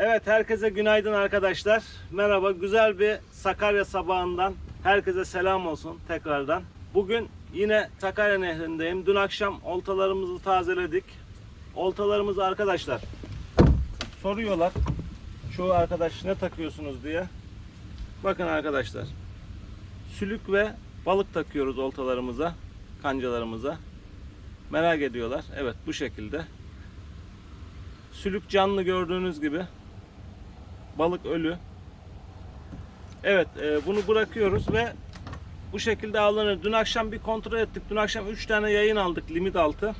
Evet herkese günaydın arkadaşlar. Merhaba güzel bir Sakarya sabahından herkese selam olsun tekrardan. Bugün yine Sakarya Nehri'ndeyim. Dün akşam oltalarımızı tazeledik. Oltalarımızı arkadaşlar soruyorlar. Çoğu arkadaş ne takıyorsunuz diye. Bakın arkadaşlar. Sülük ve balık takıyoruz oltalarımıza, kancalarımıza. Merak ediyorlar. Evet bu şekilde. Sülük canlı gördüğünüz gibi. Balık ölü. Evet e, bunu bırakıyoruz ve bu şekilde avlanır. Dün akşam bir kontrol ettik. Dün akşam 3 tane yayın aldık limit altı.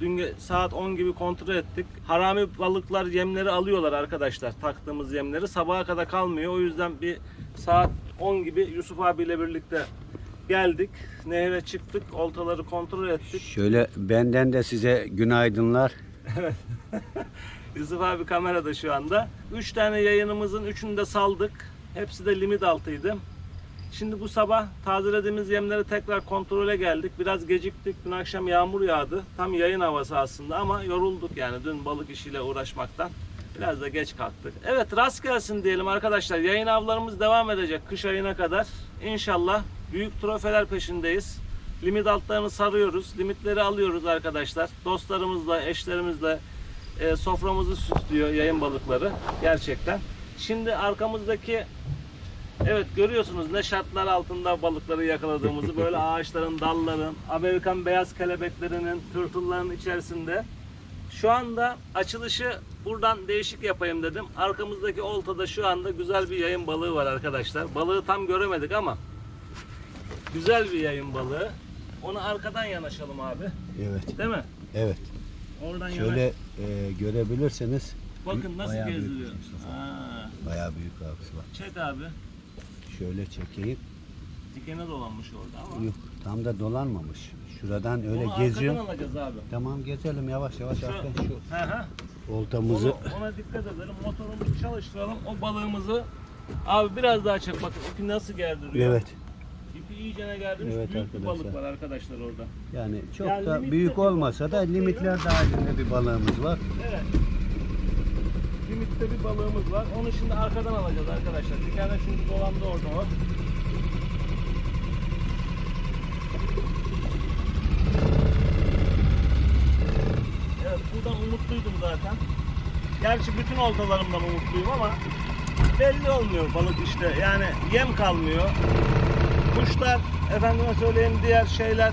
Dün saat 10 gibi kontrol ettik. Harami balıklar yemleri alıyorlar arkadaşlar. Taktığımız yemleri. Sabaha kadar kalmıyor. O yüzden bir saat 10 gibi Yusuf abiyle birlikte geldik. Nehre çıktık. Oltaları kontrol ettik. Şöyle benden de size günaydınlar. Yusuf abi kamerada şu anda. 3 tane yayınımızın 3'ünü de saldık. Hepsi de limit altıydı. Şimdi bu sabah tazelediğimiz yemleri tekrar kontrole geldik. Biraz geciktik. Dün akşam yağmur yağdı. Tam yayın havası aslında ama yorulduk yani dün balık işiyle uğraşmaktan. Biraz da geç kalktık. Evet rast gelsin diyelim arkadaşlar. Yayın avlarımız devam edecek kış ayına kadar. İnşallah büyük trofeler peşindeyiz. Limit altlarını sarıyoruz. Limitleri alıyoruz arkadaşlar. Dostlarımızla, eşlerimizle e, soframızı süslüyor yayın balıkları. Gerçekten. Şimdi arkamızdaki Evet görüyorsunuz ne şartlar altında balıkları yakaladığımızı böyle ağaçların, dalların, Amerikan beyaz kelebeklerinin, tırtılların içerisinde. Şu anda açılışı buradan değişik yapayım dedim. Arkamızdaki oltada şu anda güzel bir yayın balığı var arkadaşlar. Balığı tam göremedik ama güzel bir yayın balığı. Onu arkadan yanaşalım abi. Evet. Değil mi? Evet. Oradan Şöyle yanaş. e, görebilirseniz Bakın nasıl bayağı büyük geziliyor. bir Mustafa. Ha, bayağı büyük abisi var. çek abi. Şöyle çekeyim. Dikene dolanmış orada ama. Yok tam da dolanmamış. Şuradan öyle Onu geziyorum. arkadan alacağız abi. Tamam gezelim yavaş yavaş Şu- şu Hı hı. oltamızı. Onu- ona dikkat edelim. Motorumuzu çalıştıralım. O balığımızı abi biraz daha çek bakın. İpi nasıl gerdiriyor? Evet. İpi iyicene gerdirmiş. Evet Büyük bir arkadaşlar. balık var arkadaşlar orada. Yani çok Yani da büyük olmasa da limitler dahilinde bir balığımız var. Evet. Limitte bir balığımız var. Onu şimdi arkadan alacağız arkadaşlar. Bir tane çünkü dolandı orada o. Evet buradan umutluydum zaten. Gerçi bütün oltalarımdan umutluyum ama belli olmuyor balık işte. Yani yem kalmıyor. Kuşlar, efendime söyleyeyim diğer şeyler.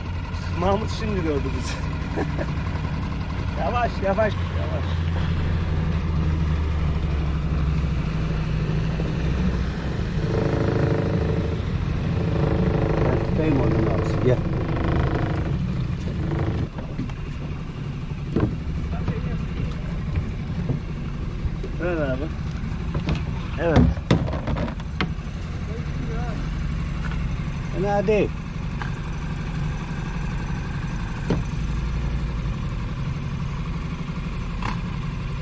Mahmut şimdi gördü bizi. yavaş yavaş yavaş. Ben tutayım abisi gel. Evet abi. Evet. Değil.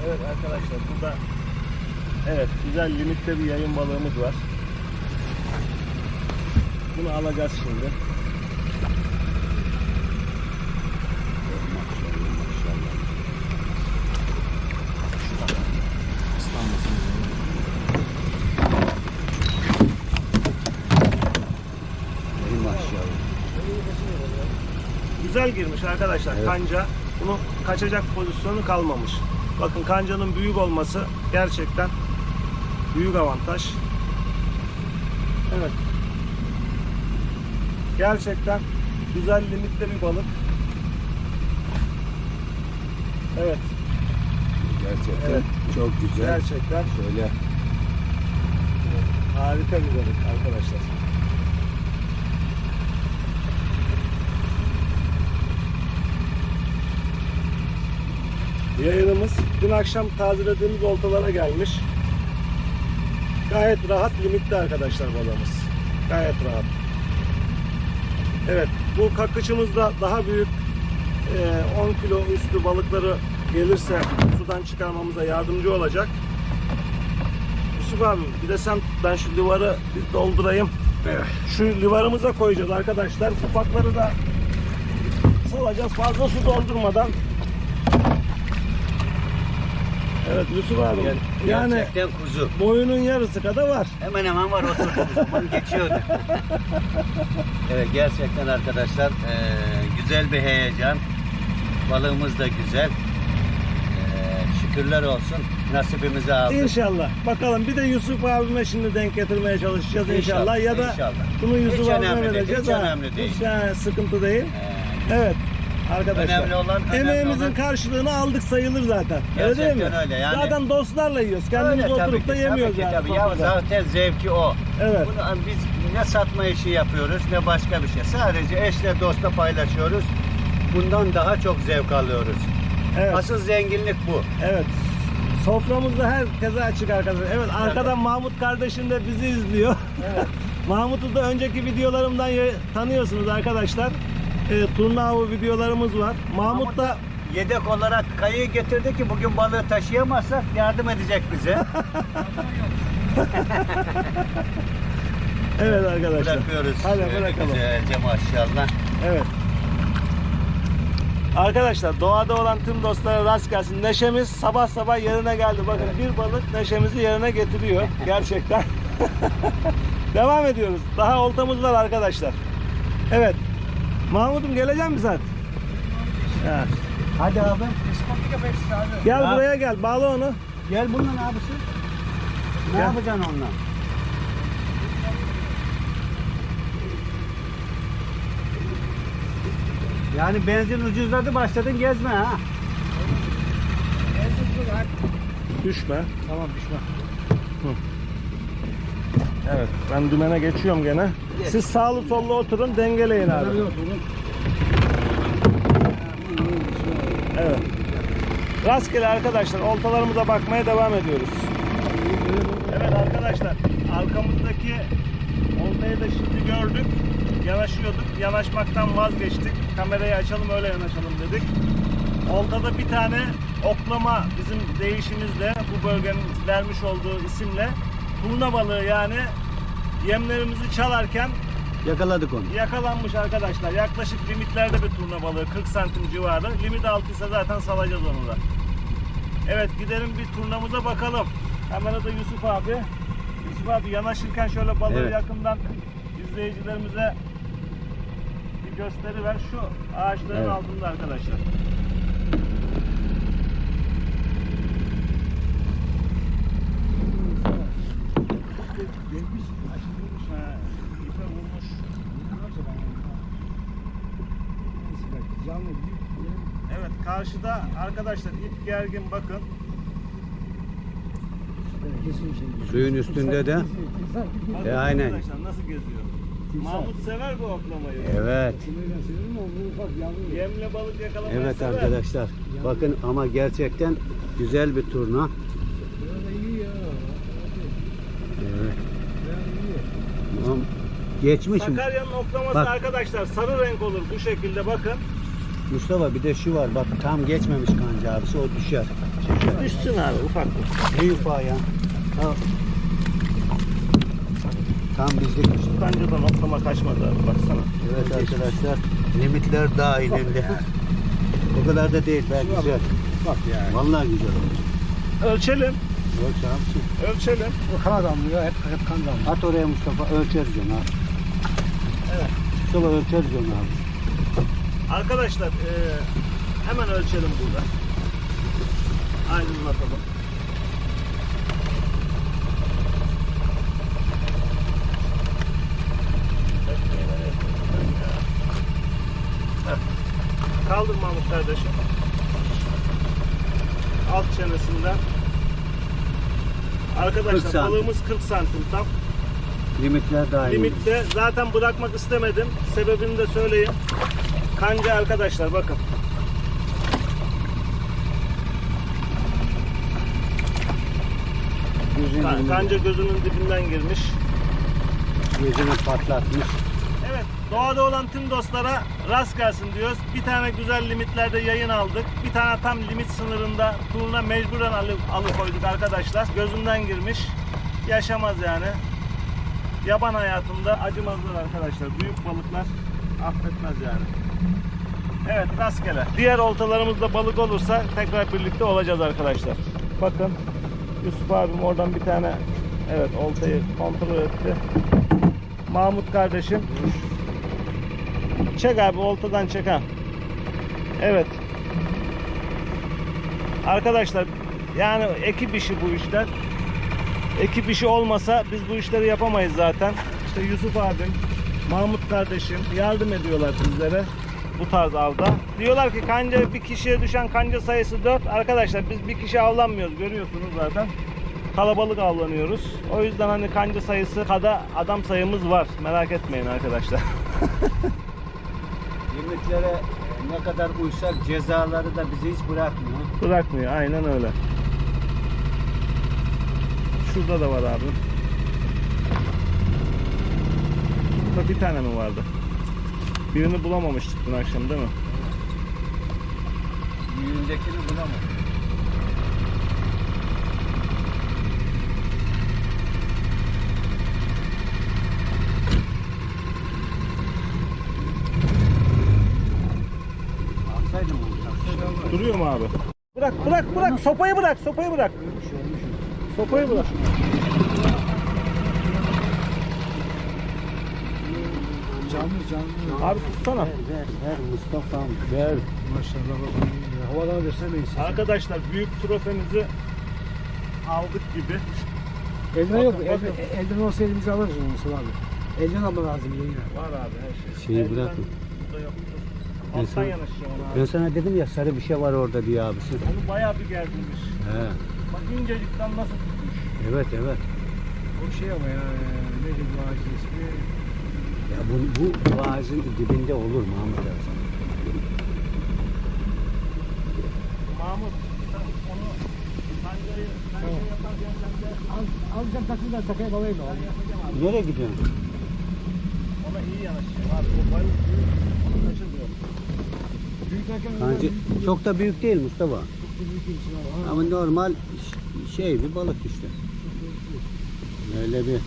Evet arkadaşlar burada evet güzel limitte bir yayın balığımız var. Bunu alacağız şimdi. Ey maşallah. Girmiş arkadaşlar Evet. kanca. Bunun kaçacak pozisyonu kalmamış. Bakın kancanın büyük olması gerçekten büyük avantaj. Evet. Gerçekten güzel limitte bir balık. Evet. Gerçekten Evet. çok güzel. Gerçekten Şöyle harika bir balık arkadaşlar. Yayınımız dün akşam tazelediğimiz oltalara gelmiş. Gayet rahat limitte arkadaşlar balığımız. Gayet rahat. Evet bu kakıçımızda daha büyük e, 10 kilo üstü balıkları gelirse sudan çıkarmamıza yardımcı olacak. Yusuf abi bir de sen ben şu livarı bir doldurayım. Şu livarımıza koyacağız arkadaşlar. Ufakları da salacağız fazla su doldurmadan. Evet Yusuf abi. Yani Gerçekten kuzu. boyunun yarısı kadar var. Hemen hemen var oturduğumuz zaman geçiyordu. evet gerçekten arkadaşlar eee, güzel bir heyecan. Balığımız da güzel. Eee, şükürler olsun nasibimizi aldık. İnşallah. Bakalım bir de Yusuf abime şimdi denk getirmeye çalışacağız inşallah. İnşallah, Ya da inşallah. bunu Yusuf Hiç abime önemli değil, vereceğiz. hiç ha. önemli değil. Hiç yani sıkıntı değil. Eee, Evet. Arkadaşlar. Önemli olan- önemli emeğimizin olan- karşılığını aldık sayılır zaten. öyle değil mi? Gerçekten öyle yani. Zaten dostlarla yiyoruz. Kendimiz öyle tabii oturup da ki, yemiyoruz tabii ki, yani. Tabii. Ya sofrada. zaten zevki o. Evet. Bunu biz ne satma işi yapıyoruz ne başka bir şey. Sadece eşle dostla paylaşıyoruz. Bundan daha çok zevk alıyoruz. Evet. Asıl zenginlik bu. Evet. Soframızda herkese açık arkadaşlar. Evet arkadan Mahmut kardeşim de bizi izliyor. Mahmut'u da önceki videolarımdan ya- tanıyorsunuz arkadaşlar. E, turna avı videolarımız var. Mahmut da Yedek olarak kayığı getirdi ki bugün balığı taşıyamazsak yardım edecek bize. evet arkadaşlar. Bırakıyoruz. Hadi şöyle bırakalım. Güzelce maşallah. Evet. Arkadaşlar doğada olan tüm dostlara rast gelsin. Neşemiz sabah sabah yerine geldi. Bakın bir balık neşemizi yerine getiriyor. Gerçekten. Devam ediyoruz. Daha oltamız var arkadaşlar. Evet. Mahmut'um gelecek misin sen? Ha. Hadi abi. Gel Ya. buraya gel. Bağla onu. Gel bundan abisi. Ne Gel. yapacaksın onunla? Yani benzin ucuzladı başladın gezme ha. Düşme. Tamam düşme. Evet. Ben dümene geçiyorum gene. Siz sağlı sollu oturun dengeleyin abi. Evet. Rastgele arkadaşlar oltalarımıza bakmaya devam ediyoruz. Evet arkadaşlar arkamızdaki oltayı da şimdi gördük. Yanaşıyorduk. Yanaşmaktan vazgeçtik. Kamerayı açalım öyle yanaşalım dedik. Oltada bir tane oklama bizim deyişimizle bu bölgenin vermiş olduğu isimle turna balığı yani yemlerimizi çalarken Yakaladık onu. yakalanmış arkadaşlar. Yaklaşık limitlerde bir turna balığı 40 santim civarı. Limit altıysa zaten salacağız onu da. Evet gidelim bir turnamıza bakalım. Kamerada Yusuf abi. Yusuf abi yanaşırken şöyle balığı Evet. yakından izleyicilerimize bir gösteri ver. Şu ağaçların Evet. altında arkadaşlar. Ha, ipe vurmuş. Evet karşıda arkadaşlar ip gergin bakın. Suyun üstünde de. Bakın E, aynen. Arkadaşlar nasıl geziyor? Mahmut sever bu oklamayı. Evet. Yemle balık yakalamayı Evet sever. arkadaşlar. Bakın ama gerçekten güzel bir turna. Evet. Tamam. Geçmişim. Sakarya'nın oklaması Bak. arkadaşlar sarı renk olur bu şekilde bakın. Mustafa bir de şu var bak tam geçmemiş kanca abisi o düşer. Çeker. Düşsün abi ufak. Ne ufağı ya? Ha. Tam bizlik şey. Kancadan oklama kaçmadı abi baksana. Evet arkadaşlar limitler dahilinde. o kadar da değil belki güzel. Bak yani. Vallahi güzel. Ölçelim. Ölç abisi. Ölçelim. Kan damlıyor, hep, hep kan damlıyor. At oraya Mustafa ölçeriz onu Mustafa ölçeriz onu abi. Arkadaşlar eee, hemen ölçelim burada. Aydınlatalım. Kaldır Mahmut kardeşim. Alt çenesinden. 40 Arkadaşlar balığımız 40 santim tam. Limitler dahilinde. Limitte zaten bırakmak istemedim. Sebebini de söyleyeyim. Kanca arkadaşlar bakın. Gözünü, Ka- Kanca gözünün dibinden girmiş. gözünü patlatmış. Evet, doğada olan tüm dostlara rast gelsin diyoruz. Bir tane güzel limitlerde yayın aldık. Bir tane tam limit sınırında turuna mecburen alı, alıkoyduk arkadaşlar. Gözünden girmiş. Yaşamaz yani. Yaban hayatında acımazlar arkadaşlar. Büyük balıklar affetmez yani. Evet rastgele. Diğer oltalarımızda balık olursa tekrar birlikte olacağız arkadaşlar. Bakın Yusuf abim oradan bir tane evet oltayı kontrol etti. Mahmut kardeşim. Çek abi oltadan çek ha. Evet. Arkadaşlar yani ekip işi bu işler. Ekip işi olmasa biz bu işleri yapamayız zaten. İşte Yusuf abim, Mahmut kardeşim yardım ediyorlar bizlere bu tarz avda. Diyorlar ki kanca bir kişiye düşen kanca sayısı 4. Arkadaşlar biz bir kişi avlanmıyoruz görüyorsunuz zaten. Kalabalık avlanıyoruz. O yüzden hani kanca sayısı kadar adam sayımız var. Merak etmeyin arkadaşlar. Limitlere e, ne kadar uysak cezaları da bizi hiç bırakmıyor. Bırakmıyor aynen öyle. Şurada da var abi. Burada bir tane mi vardı? Birini bulamamıştık dün akşam değil mi? Büyüğündekini alsaydım. Duruyor mu abi? Bırak bırak bırak sopayı bırak sopayı bırak. Sopayı bırak. Canlı canlı. Abi tutsana. Ver ver Mustafa'm ver. Maşallah bak. Havadan versemeyiz. Arkadaşlar büyük trofemizi aldık gibi. Elden yok. Bakın, Elden, bakın. elden olsa elimize alırız onu Mustafa abi. Elden alma lazım yayına. Var abi her şey. Şeyi Eldiven bırakın. burada yoktur. Ben Alttan sana- ona abi. Ben sana dedim ya sarı bir şey var orada diye abisi. Onu bayağı bir gerdirmiş. He. Bak incecikten nasıl. Evet evet. O şey ama ya. Neydi bu ağacın ismi? Ya bu, bu ağacın dibinde olur Mahmut abi. Mahmut onu kancayı Tamam. yaparken sen de Al, alacağım balayım da. ben yapacağım abi. Nereye gidiyorsun? Ona iyi yanaşacağım abi. O balık büyük. Onu kaçırmıyor. Büyük Bence çok da büyük değil Mustafa. çok da büyük bir şey. Ama normal şey bir balık işte. Öyle bir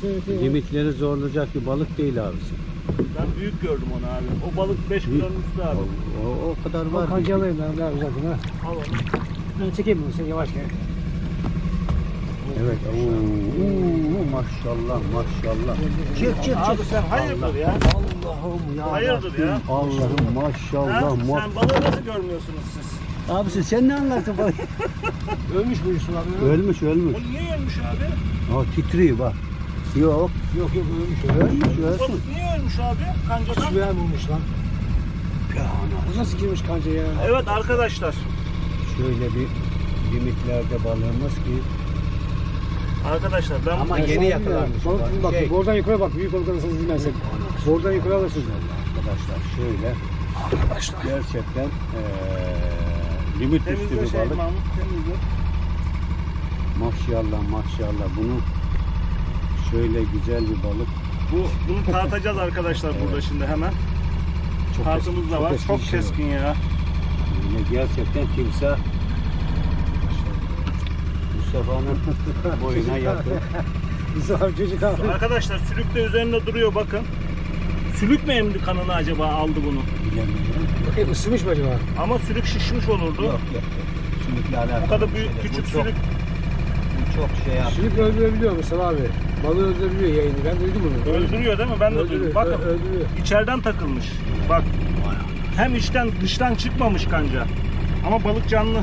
şöyle limitleri zorlayacak bir balık değil abisi. Ben büyük gördüm onu abi. O balık 5 kilonun üstü O, abi. o, o kadar Bak var. kancı alayım ben. Ne yapacaksın ha? Al onu. Ben çekeyim bunu sen yavaş gel. Evet. Oo, oo, maşallah maşallah. Çık çık Abi çık. sen hayırdır ya? Allah'ım ya. Hayırdır ya? Allah'ım Ha? maşallah. ma- Sen balığı nasıl görmüyorsunuz siz? Abisi sen ne anlarsın balık? Ölmüş bu Yusuf abi. ölmüş ölmüş. O niye ölmüş abi? O titriyor bak. Yok. Yok yok ölmüş. Ölmüş ölsün. balık niye ölmüş abi? Kancadan. Suya bulmuş lan. Ya ana. Bu nasıl girmiş kanca ya? Evet arkadaşlar. Şöyle bir limitlerde balığımız ki Arkadaşlar ben Ama Ben yeni sana yakalanmış Bak, bu. bak, Şey- Buradan yukarı bak. Büyük balık alırsınız dinlersek. Buradan yukarı alırsınız. arkadaşlar şöyle gerçekten eee limit üstü temizle bir şey balık. Mahmut temizle. Maşallah maşallah bunu şöyle güzel bir balık. Bu bunu tartacağız arkadaşlar burada şimdi hemen. Çok Tartımız da var. Çok keskin ya. Yine gerçekten timsah Mustafa'nın boyuna yakın. Çocuk abi. Arkadaşlar sülük de üzerinde duruyor bakın. Sülük mü emdi kanını acaba aldı bunu? Bilemiyorum. Bakayım ısınmış mı acaba? Ama sülük şişmiş olurdu. Yok yok. Sümükle alakalı. Bu kadar büyük küçük bu çok, sülük. Çok şey yaptı. Sülük öldürebiliyor Mustafa abi. Balığı öldürebiliyor yayını. Ben duydum bunu. Öldürüyor değil mi? Ben de duydum. Öldürüyor. Bakın ö- Öldürüyor. içeriden takılmış. Bak hem içten dıştan çıkmamış kanca. Ama balık canlı.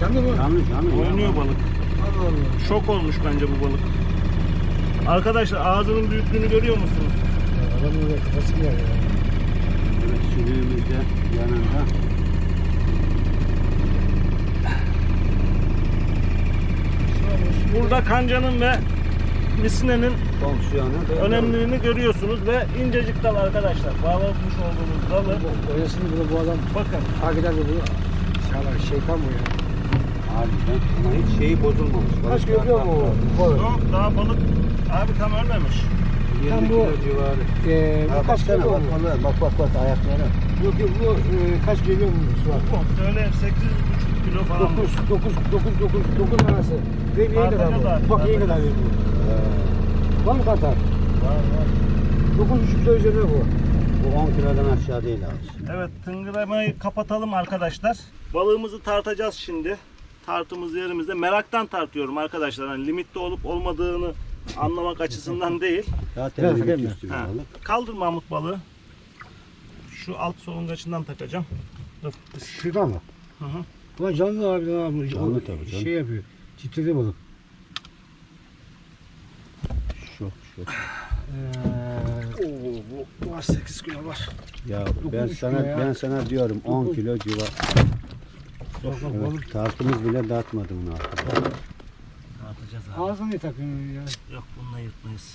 Canlı mı? Canlı canlı. Oynuyor balık. Allah Allah. Şok olmuş bence bu balık. Arkadaşlar ağzının büyüklüğünü görüyor musunuz? Ya Adam öyle kafası gider ya. Evet sülüğümüz de yanında. Burada kancanın ve misinenin önemliliğini görüyorsunuz ve incecik dal arkadaşlar. Bağlamış olduğumuz dalı. Bu- Oynasın bunu bu adam Bakın eder mi bunu? İnşallah şeytan bu ya. Harbiden. Ama hiç şeyi bozulmamış. Kaç musun bu balık? yok daha balık abi tam ölmemiş. 20 Tam bu- civarı. Ee, Ha, bu kaç baksana, kilo bak, bu? bak bak bak ayakları. Yok yok bu e, kaç Mustafa? Bu söyleyeyim 8,5 kilo falan. 9, 9, 9, 9, 9 arası. Ve bir kadar bu. Bak iyi kadar veriyor. Var mı kartal? Var, var. 9,5 kilo üzerine bu. Bu 10 kilodan aşağı değil abi. Evet tıngıramayı kapatalım arkadaşlar. Balığımızı tartacağız şimdi. Tartımız yerimizde. Meraktan tartıyorum arkadaşlar. Hani limitte olup olmadığını anlamak açısından değil. Zaten mi? üstü. Kaldır Mahmut balığı. Şu alt solungaçından takacağım. Dur. Şurada mı? Hı hı. Ulan canlı abi abi. Canlı O tabii canım. Şey yapıyor. Titredi balık. Şu, şu. Ee, Oo, bu var 8 kilo var. Ya Dokuz ben sana ya. ben sana diyorum 10 Dokuz. kilo civar. bak bak balık. Evet, tartımız bile dağıtmadı bunu artık. Ne yapacağız abi? Ağzına ne takıyorsun ya? Yok bununla yırtmayız.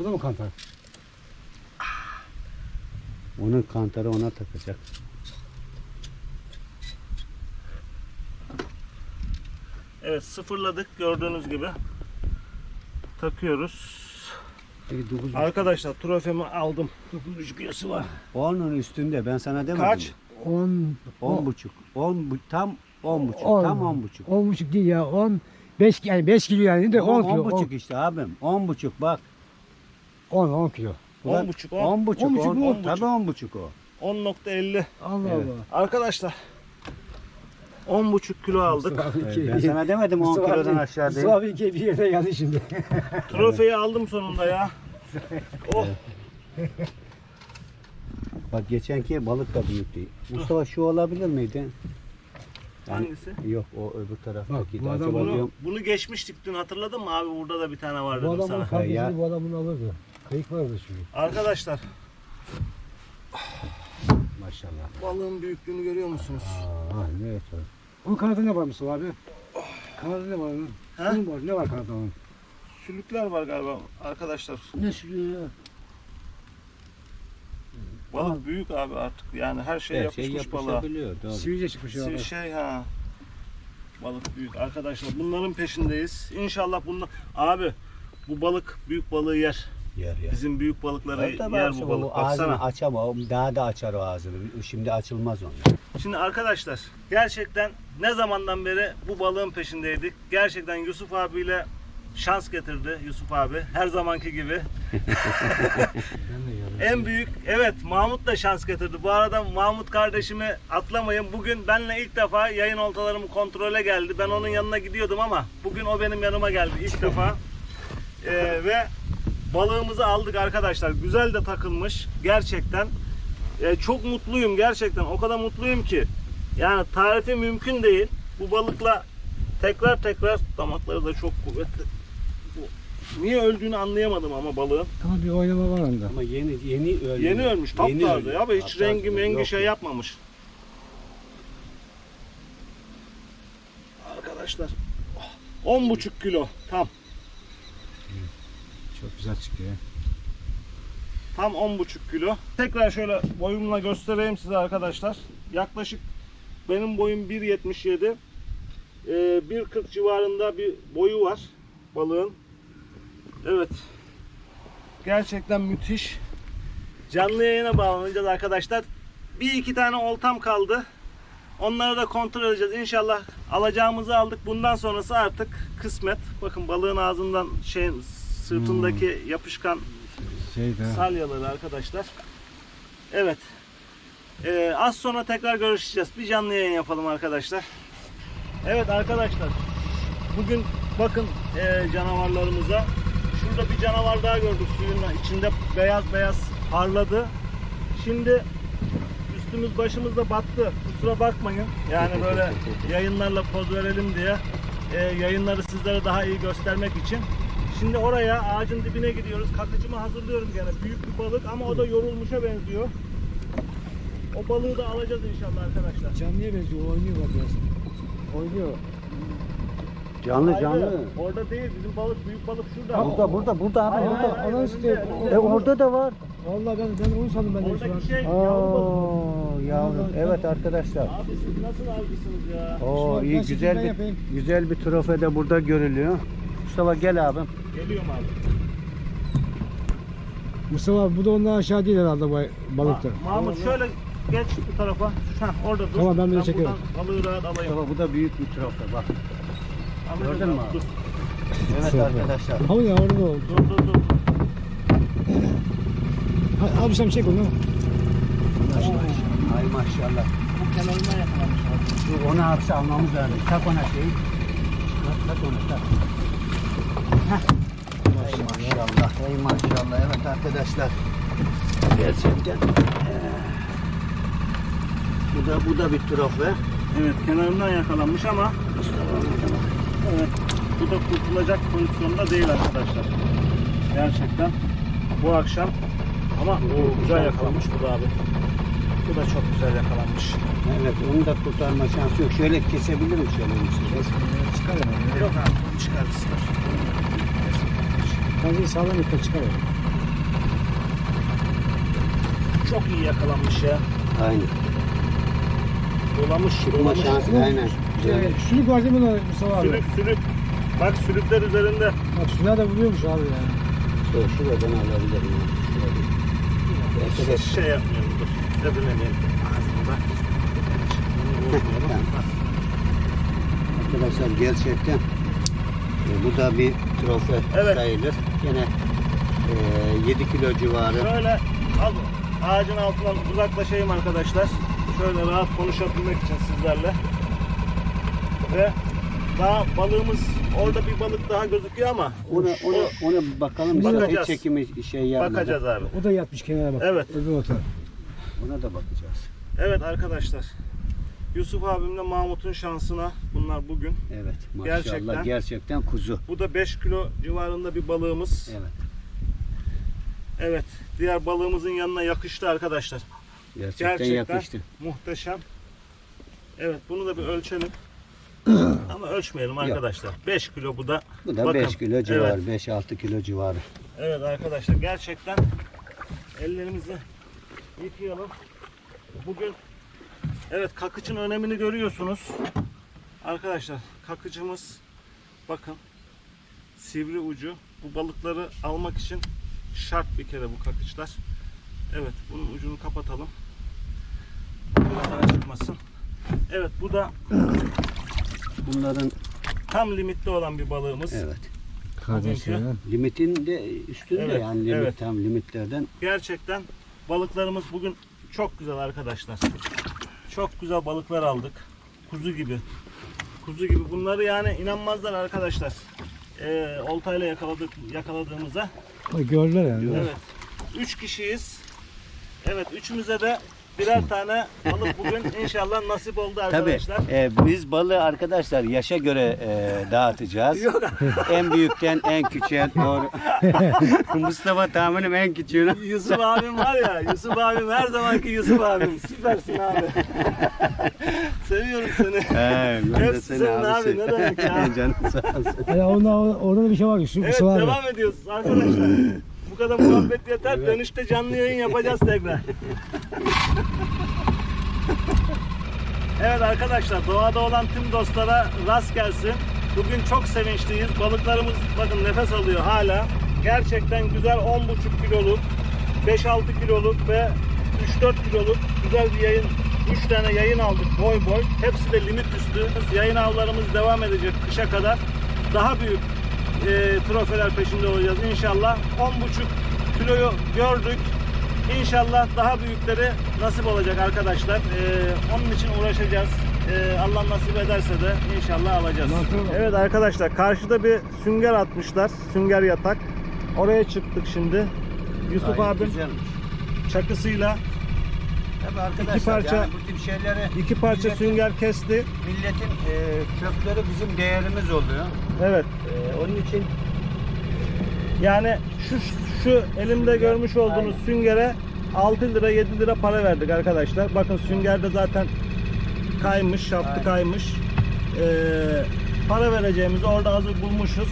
O da mı kantar? Onun kantarı ona takacak. Evet sıfırladık gördüğünüz gibi. Takıyoruz. Peki 9 Arkadaşlar trofemi aldım. 9,5 kilosu var. Onun üstünde ben sana demedim Kaç? mi? 10 10 buçuk. 10 bu tam 10 buçuk. On. Tam 10 buçuk. 10 buçuk değil ya 10 5 yani 5 kilo yani de 10 10 kilo. 10 buçuk işte abim. 10 buçuk bak. 10 10 kilo. 10 buçuk 10. 10 buçuk. On buçuk 10 bu. Tabii 10 buçuk o. 10.50. Allah Evet. Allah. Arkadaşlar 10,5 kilo aldık. Ben sana demedim 10 Mustafa kilodan abi- aşağı değil. Mustafa abi iki bir yere geldi şimdi. Trofeyi aldım sonunda ya. Oh. Bak geçenki balık da büyük değil. Mustafa şu olabilir miydi? Yani- Hangisi? Yok o öbür taraftaki. Bak, bu adam Acaba Bunu, diyorum. bunu geçmiştik dün hatırladın mı abi? Burada da bir tane var bu dedim adamın sana. bu adam bunu alırdı. Kayık vardı çünkü. Arkadaşlar Maşallah. balığın büyüklüğünü görüyor musunuz? Aa, ne yapar? Onun kanadında ne var Mustafa abi? Kanadında ne var onun? Ha? Onun var. Ne var kanadında onun? Sülükler var galiba arkadaşlar. Ne sürüyor ya? Balık büyük abi artık. Yani her şey Her şey yapışmış balığa. yapışabiliyor. Doğru. Sivilce çıkmış ya. Sil şey ha. Balık büyük arkadaşlar. Bunların peşindeyiz. İnşallah bunlar abi bu balık büyük balığı yer. Yer yer. Bizim büyük balıkları Tabii tabii yer bu balık. Ağzını Baksana. açamaz. o Daha da açar o ağzını. Şimdi açılmaz onu. Şimdi arkadaşlar gerçekten ne zamandan beri bu balığın peşindeydik. Gerçekten Yusuf abiyle şans getirdi Yusuf abi. Her zamanki gibi. En büyük evet Mahmut da şans getirdi. Bu arada Mahmut kardeşimi atlamayın. Bugün benle ilk defa yayın oltalarımı kontrole geldi. Ben onun yanına gidiyordum ama bugün o benim yanıma geldi ilk defa. Ee, ve balığımızı aldık arkadaşlar. Güzel de takılmış gerçekten. Ee, çok mutluyum gerçekten. O kadar mutluyum ki. Yani tarifi mümkün değil. Bu balıkla tekrar tekrar damakları da çok kuvvetli. Bu- Niye öldüğünü anlayamadım ama balığın. Ama bir oynama var onda. Ama yeni yeni ölmüş. Yeni ölmüş. Taptaze ya. Hiç Taptaze. rengi mengi Yok, şey yapmamış. Arkadaşlar 10,5 kilo tam. Çok güzel çıkıyor. Tam 10,5 kilo. Tekrar şöyle boyumla göstereyim size arkadaşlar. Yaklaşık benim boyum 1.77. Ee, 1.40 civarında bir boyu var balığın. Evet. Gerçekten müthiş. Canlı yayına bağlanacağız arkadaşlar. Bir iki tane oltam kaldı. Onları da kontrol edeceğiz. İnşallah alacağımızı aldık. Bundan sonrası artık kısmet. Bakın balığın ağzından şeyin sırtındaki yapışkan Şeyde. salyaları arkadaşlar. Evet. Ee, az sonra tekrar görüşeceğiz. Bir canlı yayın yapalım arkadaşlar. Evet arkadaşlar. Bugün bakın ee, canavarlarımıza. Şurada bir canavar daha gördük suyun içinde beyaz beyaz parladı. Şimdi üstümüz başımız da battı. Kusura bakmayın. Yani böyle yayınlarla poz verelim diye e, yayınları sizlere daha iyi göstermek için. Şimdi oraya ağacın dibine gidiyoruz. Kakıcımı hazırlıyorum gene. Büyük bir balık ama o da yorulmuşa benziyor. O balığı da alacağız inşallah arkadaşlar. Canlıya benziyor. Oynuyor bak biraz. Oynuyor. Canlı Hayır, canlı. Orada değil. Bizim balık büyük balık şurada. Burada burada burada abi Hayır, burada. hayır, Ana önünde, işte, önünde. E orada da var. Vallahi ben ben onu sandım ben de şu an. Oradaki şey yavru balık. Oo yavrum. Evet arkadaşlar. Abi siz nasıl avcısınız ya? Oo iyi ben güzel ben bir yapayım. güzel bir trofe de burada görülüyor. Mustafa gel abim. Geliyorum abi. Mustafa abi bu da ondan aşağı değil herhalde bu balıkta. Ma- Mahmut şöyle geç bu tarafa. Heh, orada dur. Tamam, ben bir de çekerim. buradan Balığı rahat alayım. Mustafa bu da büyük bir trofe bak. Alayım gördün mü abi, abi? Dur Evet arkadaşlar. Ama ya orada oldu. dur dur. dur. Ha, Abi sen çek onu. Ay maşallah. kenarından yakalanmış abi. Dur onu hapse almamız lazım. Tak ona şeyi. Tak, tak onu tak. Heh. Maşallah, ey maşallah. Evet arkadaşlar. Gerçekten. Bu da bu da bir trofe. Evet kenarından yakalanmış ama evet bu da kurtulacak pozisyonda değil arkadaşlar. Gerçekten bu akşam ama o güzel yakalanmış bu da abi. Bu da çok güzel yakalanmış. Evet onu da kurtarma şansı yok. Şöyle kesebilirim şöyle bir şey. Çıkar yani. Yok abi çıkarırsınlar. Bence sağlam iple çıkar. Çok iyi yakalanmış ya. Aynen. Dolamış, Çıkma dolamış. şansı aynen. Şey, sülük var değil mi lan Mustafa abi? Sülük sülük. Bak sülükler üzerinde. Bak sülüğe de vuruyormuş abi yani. Şöyle şuradan alabilirim. ya. Arkadaş Şey yapmıyorum dur. Öbürlemeyelim. Ağzını bak. Bunu bozmayalım. Bak. Arkadaşlar gerçekten e, bu da bir trofe Evet. sayılır. Yine e, 7 kilo civarı. Şöyle al ağacın altından uzaklaşayım arkadaşlar. Şöyle rahat konuşabilmek için sizlerle. Ve daha balığımız orada bir balık daha gözüküyor ama Ona, ona, ona bakalım. Bakacağız. çekimi şey yapmadan. bakacağız abi. O da yatmış kenara bak. Evet. Öbür ota. Ona da bakacağız. Evet arkadaşlar. Yusuf abimle Mahmut'un şansına bunlar bugün. Evet maşallah Gerçekten. gerçekten, kuzu. Bu da 5 kilo civarında bir balığımız. Evet Evet. Diğer balığımızın yanına yakıştı arkadaşlar. gerçekten, Gerçekten yakıştı. muhteşem. Evet bunu da bir ölçelim. Ama ölçmeyelim Yok. arkadaşlar. 5 kilo bu da. Bu da Bakın, 5 kilo civarı, Evet, 5-6 kilo civarı. evet arkadaşlar gerçekten ellerimizi yıkayalım. Bugün evet kakıçın önemini görüyorsunuz. Arkadaşlar kakıcımız bakın sivri ucu bu balıkları almak için şart bir kere bu kakıçlar. Evet bunun ucunu kapatalım. Biraz çıkmasın. Evet bu da Bunların tam limitli olan bir balığımız. evet Kardeşler. limitin de üstünde Evet, yani limit evet. tam limitlerden. Gerçekten balıklarımız bugün çok güzel arkadaşlar. Çok güzel balıklar aldık. Kuzu gibi. Kuzu gibi. Bunları yani inanmazlar arkadaşlar. Ee, oltayla yakaladık, yakaladığımıza. Gördüler yani. Evet. Üç kişiyiz. Evet üçümüze de birer tane balık bugün inşallah nasip oldu Tabii arkadaşlar. e, biz balığı arkadaşlar yaşa göre e, dağıtacağız. en büyükten en küçüğe doğru. Mustafa tahminim en küçüğünü. Yusuf abim var ya, Yusuf abim her zamanki Yusuf abim. Süpersin abi. Seviyorum seni. He, ben de Hepsi seni senin abi, ne demek ya? Canın sağ olsun. Yani onda, orada da bir şey var. Şu Evet abi. devam ediyoruz arkadaşlar. Kadar muhabbet yeter. Dönüşte canlı yayın yapacağız tekrar. evet arkadaşlar doğada olan tüm dostlara rast gelsin. Bugün çok sevinçliyiz. Balıklarımız bakın nefes alıyor hala. Gerçekten güzel 10,5 kiloluk, 5-6 kiloluk ve 3-4 kiloluk güzel bir yayın 3 tane yayın aldık boy boy. Hepsi de limit üstü. Yayın avlarımız devam edecek kışa kadar. Daha büyük e, trofeler peşinde olacağız inşallah. 10,5 kiloyu gördük. İnşallah daha büyükleri nasip olacak arkadaşlar. E, onun için uğraşacağız. E, Allah nasip ederse de inşallah alacağız. Evet arkadaşlar karşıda bir sünger atmışlar. Sünger yatak. Oraya çıktık şimdi. Yusuf Gayet abim güzelmiş. çakısıyla Tabii arkadaşlar İki parça- yani bu tip şeyleri iki parça milletin- sünger kesti. Milletin e, kökleri bizim değerimiz oluyor. Evet. E, onun için Yani şu şu elimde görmüş olduğunuz süngere 6 lira 7 lira para verdik arkadaşlar. Bakın süngerde zaten kaymış, şaftı Aynen. kaymış. Ee, para vereceğimizi orada hazır bulmuşuz.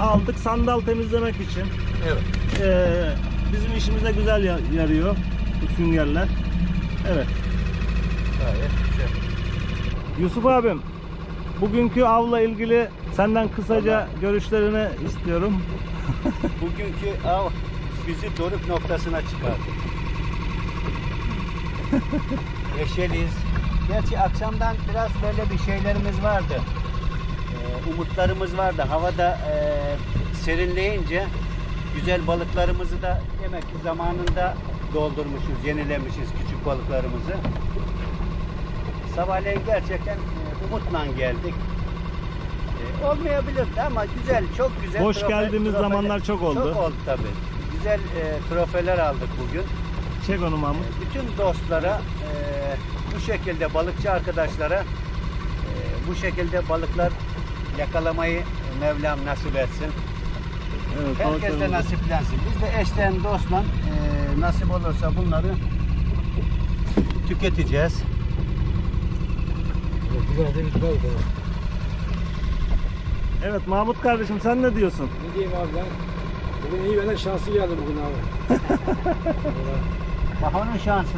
Aldık sandal temizlemek için. evet. Ee, bizim işimize güzel ya- yarıyor bu süngerler. Evet. Gayet güzel. Yusuf abim, bugünkü avla ilgili senden kısaca görüşlerini istiyorum. Bugünkü av bizi doruk noktasına çıkardı. Neşeliyiz. Gerçi akşamdan biraz böyle bir şeylerimiz vardı. Ee, umutlarımız vardı. Havada e, serinleyince güzel balıklarımızı da demek ki zamanında doldurmuşuz, yenilemişiz küçük balıklarımızı. sabahleyin gerçekten e, umutla geldik. E, olmayabilirdi ama güzel, çok güzel. Boş trofe- geldiğimiz trofeler- zamanlar çok oldu. Çok oldu tabii. Güzel e, trofeler aldık bugün. Çek onu Mahmut. E, bütün dostlara e, bu şekilde balıkçı arkadaşlara e, bu şekilde balıklar yakalamayı Mevlam nasip etsin. Evet, Herkes de nasiplensin. Biz de eşten dostla nasip olursa bunları tüketeceğiz. Güzel de bir balık. Evet Mahmut kardeşim sen ne diyorsun? Ne diyeyim abi ben? Bugün iyi benden şanslı geldi bugün abi. Bak onun şansı.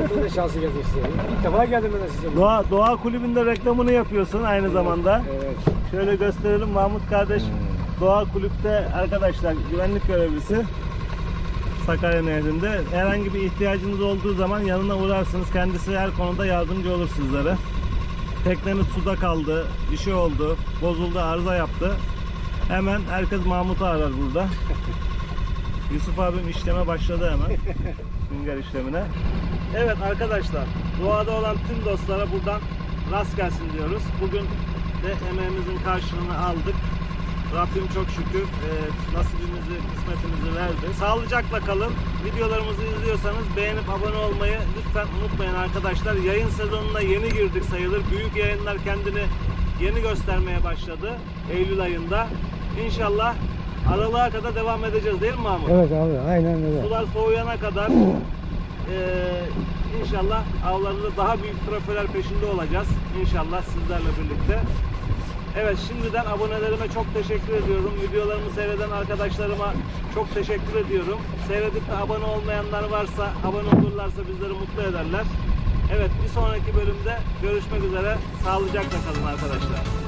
Bak de şanslı geldi size. İlk defa geldim ben de size. bugün. Doğa, Doğa Kulübü'nde reklamını yapıyorsun aynı zamanda. Evet. Şöyle gösterelim Mahmut kardeş Doğa Kulüp'te arkadaşlar güvenlik görevlisi Sakarya Nehri'nde. Herhangi bir ihtiyacınız olduğu zaman yanına uğrarsınız. Kendisi her konuda yardımcı olur sizlere. Tekneniz suda kaldı, bir şey oldu, bozuldu, arıza yaptı. Hemen herkes Mahmut'u arar burada. Yusuf abim işleme başladı hemen. Sünger işlemine. Evet arkadaşlar, doğada olan tüm dostlara buradan rast gelsin diyoruz. Bugün de emeğimizin karşılığını aldık. Rabbim çok şükür e, nasibimizi, kısmetimizi verdi. Sağlıcakla kalın. Videolarımızı izliyorsanız beğenip abone olmayı lütfen unutmayın arkadaşlar. Yayın sezonuna yeni girdik sayılır. Büyük yayınlar kendini yeni göstermeye başladı. Eylül ayında. İnşallah aralığa kadar devam edeceğiz değil mi Mahmut? Evet abi aynen öyle. Sular soğuyana kadar eee inşallah avlarında daha büyük trofeler peşinde olacağız. İnşallah sizlerle birlikte. Evet şimdiden abonelerime çok teşekkür ediyorum. Videolarımı seyreden arkadaşlarıma çok teşekkür ediyorum. Seyredip de abone olmayanlar varsa abone olurlarsa bizleri mutlu ederler. Evet bir sonraki bölümde görüşmek üzere. Sağlıcakla kalın arkadaşlar.